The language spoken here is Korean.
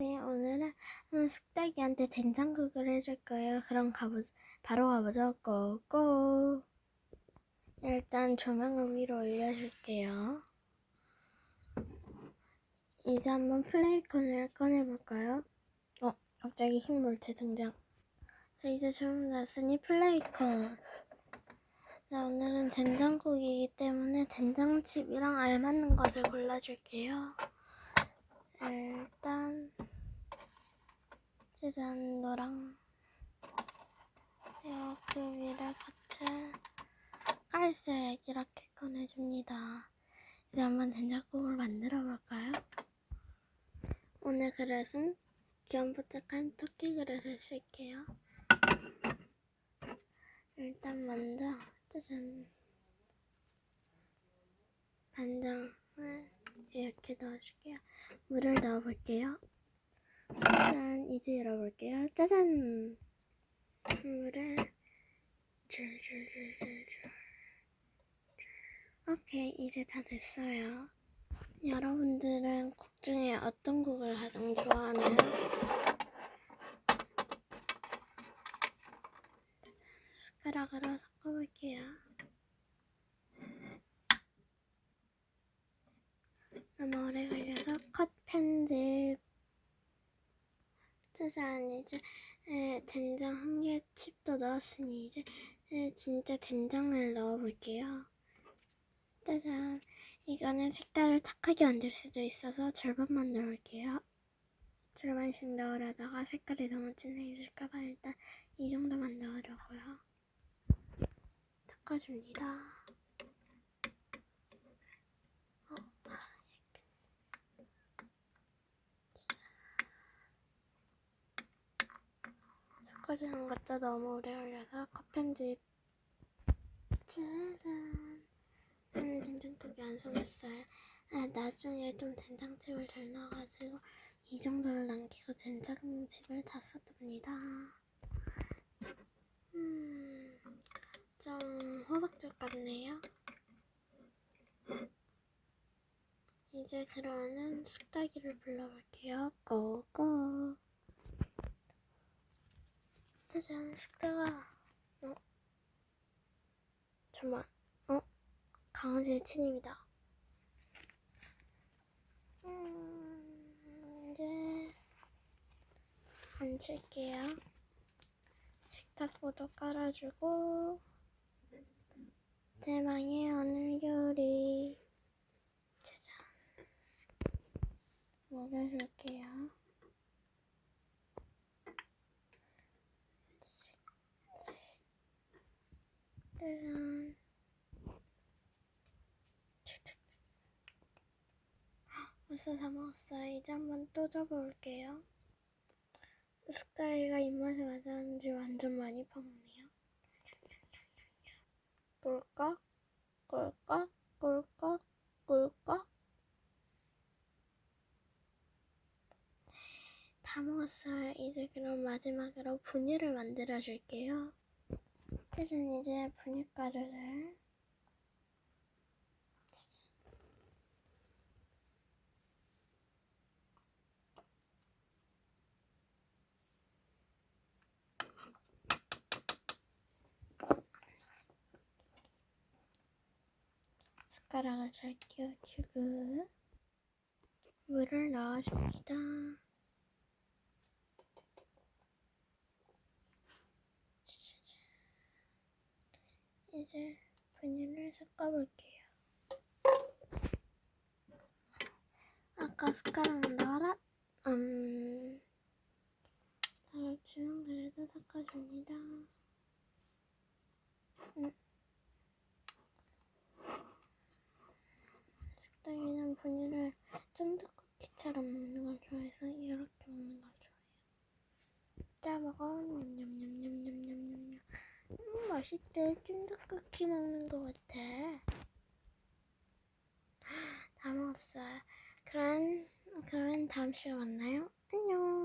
네, 오늘은 쑥떡이한테 된장국을 해줄 거예요. 그럼 가보, 바로 가보죠. 고고. 일단 조명을 위로 올려줄게요. 이제 한번 플레이컨을 꺼내볼까요? 어, 갑자기 흰 물체 등장. 자, 이제 주문났으니 플레이컨. 자, 오늘은 된장국이기 때문에 된장칩이랑 알맞는 것을 골라줄게요. 일단 짜잔 노랑 이렇게 위를 같이 깔색 이렇게 꺼내줍니다. 이제 한번 된장국을 만들어 볼까요? 오늘 그릇은 귀염뽀짝한 토끼 그릇을 쓸게요. 일단 먼저 짜잔 간장을 이렇게 넣어줄게요. 물을 넣어볼게요. 짠, 이제 열어볼게요. 짜잔! 물을 줄줄줄줄줄. 오케이, 이제 다 됐어요. 여러분들은 곡 중에 어떤 곡을 가장 좋아하나요? 숟가락으로 섞어볼게요. 너무 오래 걸려서 컷 편집. 짜잔 이제 에, 된장 한 개 칩도 넣었으니 이제 에, 진짜 된장을 넣어볼게요. 짜잔 이거는 색깔을 탁하게 만들 수도 있어서 절반만 넣을게요. 절반씩 넣으려다가 색깔이 너무 진해질까봐 일단 이 정도만 넣으려고요. 섞어줍니다. 어, 아, 섞어주는 것도 너무 오래 걸려서. 컷편집. 짜잔. 음, 된장국이 안 속았어요. 아, 나중에 좀 된장집을 덜 넣어가지고 이 정도를 남기고 된장집을 다 썼답니다. 음, 좀 호박죽 같네요. 이제 그러면 쑥다기를 불러볼게요. 고고 짜잔 숫자가 어? 잠만. 어? 강아지의 침입이다. 음, 이제 앉힐게요. 식탁보도 깔아주고 대망의 오늘 요리. 짜잔. 먹여줄게요 짜잔. 벌써 다 먹었어요. 이제 한번 또 접어볼게요. 스카이가 입맛에 맞았는지 완전 많이 퍼먹네요. 꿀꺽, 꿀꺽, 꿀꺽, 꿀꺽. 다 먹었어요. 이제 그럼 마지막으로 분유를 만들어 줄게요. 짜잔 이제 분유가루를 숟가락을 잘 끼워주고 물을 넣어줍니다. 이제 분유를 섞어볼게요. 아까 숟가락 넣어라. 음, 잘지만 그래도 섞어줍니다. 음. 식당에는 분유를 쫀득 쿠키처럼 먹는 걸 좋아해서 이렇게 먹는 걸 좋아해요. 짜 먹어 냠냠냠냠냠냠냠 음, 맛있대. 쫀득 쿠키 먹는 것 같아. 다 먹었어요. 그럼, 그러면 다음 시간에 만나요. 안녕.